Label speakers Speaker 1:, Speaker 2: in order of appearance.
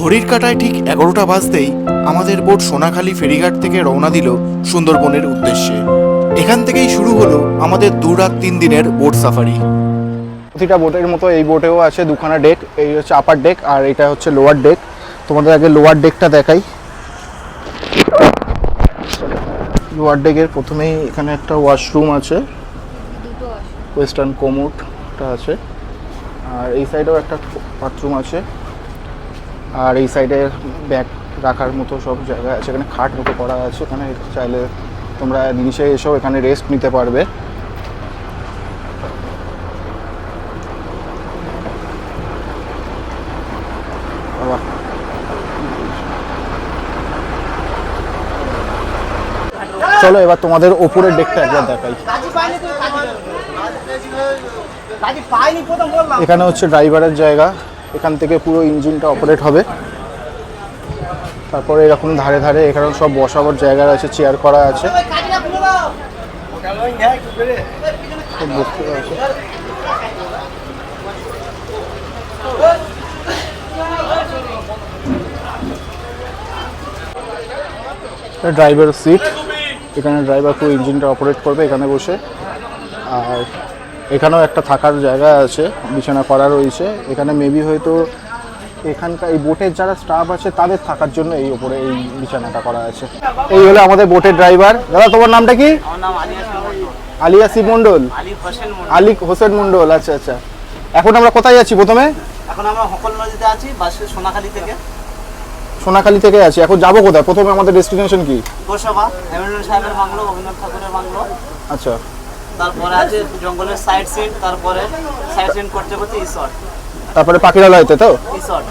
Speaker 1: ঘড়ির কাঁটায় ঠিক এগারোটা বাজতেই আমাদের বোট সোনাখালী ফেরিঘাট থেকে রওনা দিল সুন্দরবনের উদ্দেশ্যে। এখান থেকেই শুরু হলো আমাদের দু রাত তিন দিনের বোট সাফারি।
Speaker 2: প্রতিটা বোটের মতো এই বোটেও আছে দুখানা ডেক, এই হচ্ছে আপার ডেক আর এটা হচ্ছে লোয়ার ডেক তোমাদের আগে লোয়ার ডেকটা দেখাই। লোয়ার ডেকের প্রথমেই এখানে একটা ওয়াশরুম আছে। ওয়েস্টার্ন কোমোটটা আছে। আর এই সাইডেও একটা বাথরুম আছে। আর এই সাইডে ব্যাগ রাখার মতো সব জায়গা আছে। এখানে খাট মতো করা আছে। এখানে চাইলে তোমরা নিচে এসেও এখানে রেস্ট নিতে পারবে। চলো এবার তোমাদের ওপরের ডেকটা একবার দেখাই। এখানে হচ্ছে ড্রাইভারের জায়গা। এখান থেকে পুরো ইঞ্জিনটা অপারেট হবে। তারপরে এরকম ধারে ধারে এখানে সব বসাবার জায়গা আছে চেয়ার করা আছে। ড্রাইভার সিট এখানে ড্রাইভার পুরো ইঞ্জিনটা অপারেট করবে এখানে বসে। আর এখানেও একটা থাকার জায়গা আছে বিছানা করা রয়েছে। এখানে মেবি হয়তো এখানকার এই বোটের যারা স্টাফ আছে তাদের থাকার জন্য এই ওপরে এই বিছানাটা করা আছে। এই হলো আমাদের বোটের ড্রাইভার দাদা তোমার নামটা কি। আলিয়াসি
Speaker 3: মন্ডল
Speaker 2: আলী হোসেন মন্ডল। আচ্ছা আচ্ছা। এখন আমরা কোথায় যাচ্ছি প্রথমে?
Speaker 3: এখন আমরা হকল নদীতে আছি বাসে সোনাখালী থেকে।
Speaker 2: সোনাখালী থেকে আছি। এখন যাব কোথায়? প্রথমে আমাদের ডেস্টিনেশন কি?
Speaker 3: গোসভা হেমেন্দ্র সাহেবের বাংলো রবীন্দ্রনাথ ঠাকুরের বাংলো।
Speaker 2: আচ্ছা।
Speaker 3: তারপরে আছে জঙ্গলের সাইড সিন তারপরে সাইড সিন করতে করতে ইসট
Speaker 2: তারপরে পাখিরালয়তে তো?
Speaker 3: ইসট